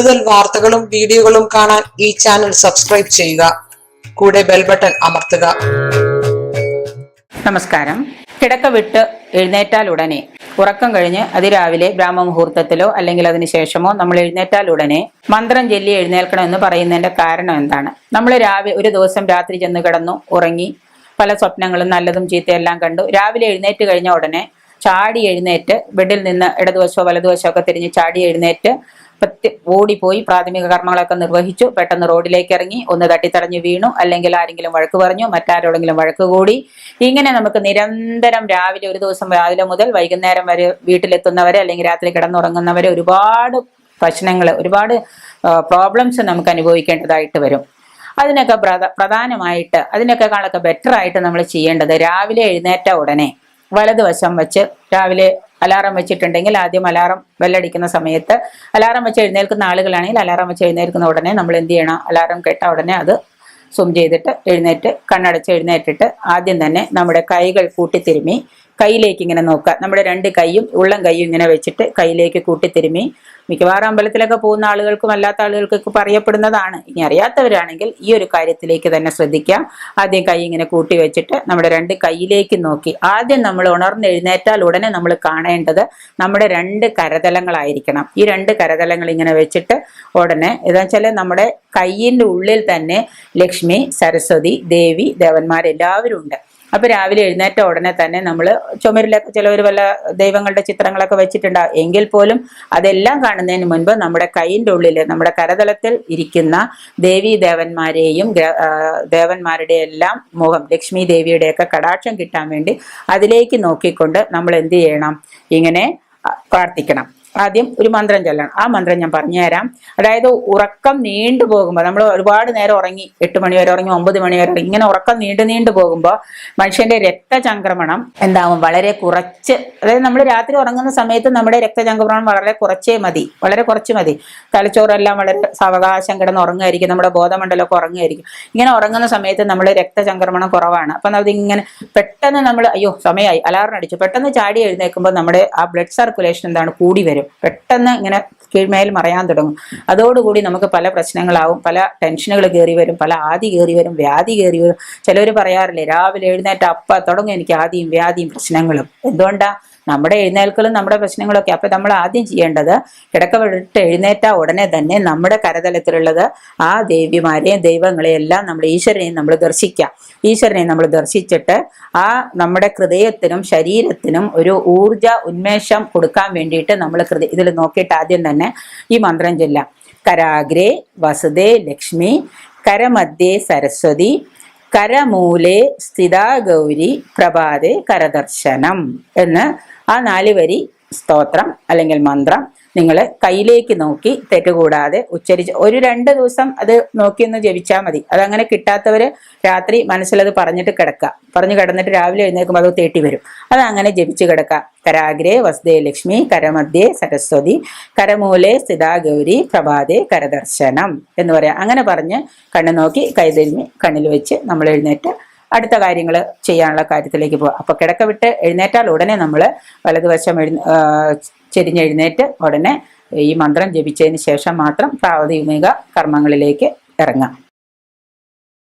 കൂടുതൽ വാർത്തകളും വീഡിയോകളും കാണാൻ ഈ ചാനൽ സബ്സ്ക്രൈബ് ചെയ്യുക. കൂടെ ബെൽ ബട്ടൺ അമർത്തുക. നമസ്കാരം. കിടക്ക വിട്ട് എഴുന്നേറ്റാൽ ഉടനെ. ഉറക്കം കഴിഞ്ഞ് അതിരാവിലെ ബ്രാഹ്മമുഹൂർത്തത്തിലോ അല്ലെങ്കിൽ അതിനുശേഷമോ നമ്മൾ എഴുന്നേറ്റാൽ ഉടനെ മന്ത്രം ചൊല്ലി എഴുന്നേൽക്കണം എന്ന് പറയുന്നതിന്റെ കാരണം എന്താണ്? നമ്മൾ രാവിലെ ഒരു ദിവസം രാത്രി ചെന്ന് കിടന്നു ഉറങ്ങി പല സ്വപ്നങ്ങളും നല്ലതും ചീത്തയെല്ലാം കണ്ടു. രാവിലെ എഴുന്നേറ്റ് കഴിഞ്ഞ ഉടനെ ചാടി എഴുന്നേറ്റ് ബെഡിൽ നിന്ന് ഇടതുവശമോ വലതുവശമോ ഒക്കെ തിരിഞ്ഞ് ചാടി എഴുന്നേറ്റ് ഓടിപ്പോയി പ്രാഥമിക കർമ്മങ്ങളൊക്കെ നിർവഹിച്ചു. പെട്ടെന്ന് റോഡിലേക്ക് ഇറങ്ങി. ഒന്ന് തട്ടിത്തടഞ്ഞു വീണു. അല്ലെങ്കിൽ ആരെങ്കിലും വഴക്ക് പറഞ്ഞു. മറ്റാരോടെങ്കിലും വഴക്ക് കൂടി. ഇങ്ങനെ നമുക്ക് നിരന്തരം രാവിലെ ഒരു ദിവസം രാവിലെ മുതൽ വൈകുന്നേരം വരെ വീട്ടിലെത്തുന്നവരെ അല്ലെങ്കിൽ രാത്രി കിടന്നുറങ്ങുന്നവരെ ഒരുപാട് പ്രശ്നങ്ങൾ ഒരുപാട് പ്രോബ്ലംസ് നമുക്ക് അനുഭവിക്കേണ്ടതായിട്ട് വരും. അതിനൊക്കെ പ്രധ- പ്രധാനമായിട്ട് അതിനൊക്കെ കാണൊക്കെ ബെറ്റർ ആയിട്ട് നമ്മൾ ചെയ്യേണ്ടത് രാവിലെ എഴുന്നേറ്റ ഉടനെ വലതുവശം വെച്ച് രാവിലെ അലാറം വെച്ചിട്ടുണ്ടെങ്കിൽ ആദ്യം അലാറം ബെല്ലടിക്കുന്ന സമയത്ത് അലാറം വെച്ച് എഴുന്നേൽക്കുന്ന ആളുകളാണെങ്കിൽ അലാറം വെച്ച് എഴുന്നേൽക്കുന്ന ഉടനെ നമ്മൾ എന്ത് ചെയ്യണം? അലാറം കേട്ട ഉടനെ അത് സും ചെയ്തിട്ട് എഴുന്നേറ്റ് കണ്ണടച്ച് എഴുന്നേറ്റിട്ട് ആദ്യം തന്നെ നമ്മുടെ കൈകൾ കൂട്ടിത്തിരുമി കയ്യിലേക്ക് ഇങ്ങനെ നോക്കുക. നമ്മുടെ രണ്ട് കൈയും ഉള്ളം കൈയും ഇങ്ങനെ വെച്ചിട്ട് കയ്യിലേക്ക് കൂട്ടിത്തിരുമി. മിക്കവാറും അമ്പലത്തിലൊക്കെ പോകുന്ന ആളുകൾക്കും അല്ലാത്ത ആളുകൾക്കൊക്കെ പറയപ്പെടുന്നതാണ്. ഇനി അറിയാത്തവരാണെങ്കിൽ ഈ ഒരു കാര്യത്തിലേക്ക് തന്നെ ശ്രദ്ധിക്കാം ആദ്യം കൈ ഇങ്ങനെ കൂട്ടി വെച്ചിട്ട് നമ്മുടെ രണ്ട് കൈയിലേക്ക് നോക്കി. ആദ്യം നമ്മൾ ഉണർന്ന് എഴുന്നേറ്റാൽ ഉടനെ നമ്മൾ കാണേണ്ടത് നമ്മുടെ രണ്ട് കരതലങ്ങളായിരിക്കണം. ഈ രണ്ട് കരതലങ്ങൾ ഇങ്ങനെ വെച്ചിട്ട് ഉടനെ എന്താ വെച്ചാൽ നമ്മുടെ കയ്യിന്റെ ഉള്ളിൽ തന്നെ ലക്ഷ്മി സരസ്വതി ദേവി ദേവന്മാരെല്ലാവരും ഉണ്ട്. അപ്പൊ രാവിലെ എഴുന്നേറ്റ ഉടനെ തന്നെ നമ്മൾ ചുമരിലൊക്കെ ചിലവർ വല്ല ദൈവങ്ങളുടെ ചിത്രങ്ങളൊക്കെ വെച്ചിട്ടുണ്ടാവും എങ്കിൽ പോലും അതെല്ലാം കാണുന്നതിന് മുൻപ് നമ്മുടെ കൈയിന്റെ ഉള്ളിൽ നമ്മുടെ കരതലത്തിൽ ഇരിക്കുന്ന ദേവി ദേവന്മാരെയും ദേവന്മാരുടെ എല്ലാം മുഖം ലക്ഷ്മി ദേവിയുടെയൊക്കെ കടാക്ഷം കിട്ടാൻ വേണ്ടി അതിലേക്ക് നോക്കിക്കൊണ്ട് നമ്മൾ എന്ത് ചെയ്യണം? ഇങ്ങനെ പ്രാർത്ഥിക്കണം. ആദ്യം ഒരു മന്ത്രം ചൊല്ലണം. ആ മന്ത്രം ഞാൻ പറഞ്ഞുതരാം. അതായത് ഉറക്കം നീണ്ടു പോകുമ്പോൾ നമ്മൾ ഒരുപാട് നേരം ഉറങ്ങി എട്ട് മണി വരെ ഉറങ്ങി ഒമ്പത് മണി വരെ. ഇങ്ങനെ ഉറക്കം നീണ്ടു നീണ്ടു പോകുമ്പോൾ മനുഷ്യന്റെ രക്തചംക്രമണം എന്താവും? വളരെ കുറച്ച് അതായത് നമ്മൾ രാത്രി ഉറങ്ങുന്ന സമയത്ത് നമ്മുടെ രക്തചംക്രമണം വളരെ കുറച്ചേ മതി. വളരെ കുറച്ച് മതി. തലച്ചോറെല്ലാം വളരെ സാവകാശം കിടന്ന് ഉറങ്ങുമായിരിക്കും. നമ്മുടെ ബോധമണ്ഡലമൊക്കെ ഉറങ്ങുമായിരിക്കും. ഇങ്ങനെ ഉറങ്ങുന്ന സമയത്ത് നമ്മൾ രക്തചംക്രമണം കുറവാണ്. അപ്പം ഇങ്ങനെ പെട്ടെന്ന് നമ്മൾ അയ്യോ സമയമായി അലാറിന് അടിച്ചു. പെട്ടെന്ന് ചാടി എഴുന്നേൽക്കുമ്പോൾ നമ്മുടെ ആ ബ്ലഡ് സർക്കുലേഷൻ എന്താണ്? കൂടി വരും. പെട്ടെന്ന് ഇങ്ങനെ കീഴ്മേൽ മറയാൻ തുടങ്ങും. അതോടുകൂടി നമുക്ക് പല പ്രശ്നങ്ങളാവും പല ടെൻഷനുകൾ കയറി വരും പല ആദി കയറി വരും വ്യാധി കയറി വരും. ചിലവർ പറയാറില്ലേ രാവിലെ എഴുന്നേറ്റ് അപ്പ തുടങ്ങും എനിക്ക് ആദിയും വ്യാധിയും പ്രശ്നങ്ങളും. എന്തുകൊണ്ടാ? നമ്മുടെ എഴുന്നേൽക്കലും നമ്മുടെ പ്രശ്നങ്ങളൊക്കെ. അപ്പൊ നമ്മൾ ആദ്യം ചെയ്യേണ്ടത് കിടക്ക വിട്ട് എഴുന്നേറ്റ ഉടനെ തന്നെ നമ്മുടെ കരതലത്തിലുള്ളത് ആ ദേവിമാരെയും ദൈവങ്ങളെയെല്ലാം നമ്മൾ ഈശ്വരനെയും നമ്മൾ ദർശിക്കാം ഈശ്വരനെ നമ്മൾ ദർശിച്ചിട്ട് ആ നമ്മുടെ ഹൃദയത്തിനും ശരീരത്തിനും ഒരു ഊർജ ഉന്മേഷം കൊടുക്കാൻ വേണ്ടിയിട്ട് നമ്മൾ ഹൃദയ ഇതിൽ നോക്കിയിട്ട് ആദ്യം തന്നെ ഈ മന്ത്രം ചൊല്ലാം കരാഗ്രേ വസുദേ ലക്ഷ്മി കരമധ്യേ സരസ്വതി കരമൂലെ സ്ഥിതാ ഗൗരി പ്രഭാതെ കരദർശനം എന്ന് ആ നാല് വരി സ്തോത്രം അല്ലെങ്കിൽ മന്ത്രം നിങ്ങൾ കയ്യിലേക്ക് നോക്കി തെറ്റുകൂടാതെ ഉച്ചരിച്ച് ഒരു രണ്ട് ദിവസം അത് നോക്കി ഒന്ന് ജപിച്ചാൽ മതി. അതങ്ങനെ കിട്ടാത്തവർ രാത്രി മനസ്സിലത് പറഞ്ഞിട്ട് കിടക്കുക പറഞ്ഞു കിടന്നിട്ട് രാവിലെ എഴുന്നേൽക്കുമ്പോൾ അത് തേട്ടി വരും. അതങ്ങനെ ജപിച്ച് കിടക്കുക കരാഗ്രേ വസുദേ ലക്ഷ്മി കരമധ്യേ സരസ്വതി കരമൂലെ സ്ഥിതാഗൗരി പ്രഭാതേ കരദർശനം എന്ന് പറയാം. അങ്ങനെ പറഞ്ഞ് കണ്ണു നോക്കി കൈതിരിഞ്ഞ് കണ്ണിൽ വെച്ച് നമ്മൾ എഴുന്നേറ്റ് അടുത്ത കാര്യങ്ങൾ ചെയ്യാനുള്ള കാര്യത്തിലേക്ക് പോകാം അപ്പോൾ കിടക്ക വിട്ട് എഴുന്നേറ്റാൽ ഉടനെ നമ്മൾ വലതുവശം എഴുന്ന ചെരിഞ്ഞെഴുന്നേറ്റ് ഉടനെ ഈ മന്ത്രം ജപിച്ചതിന് ശേഷം മാത്രം പ്രാഥമിക കർമ്മങ്ങളിലേക്ക് ഇറങ്ങാം.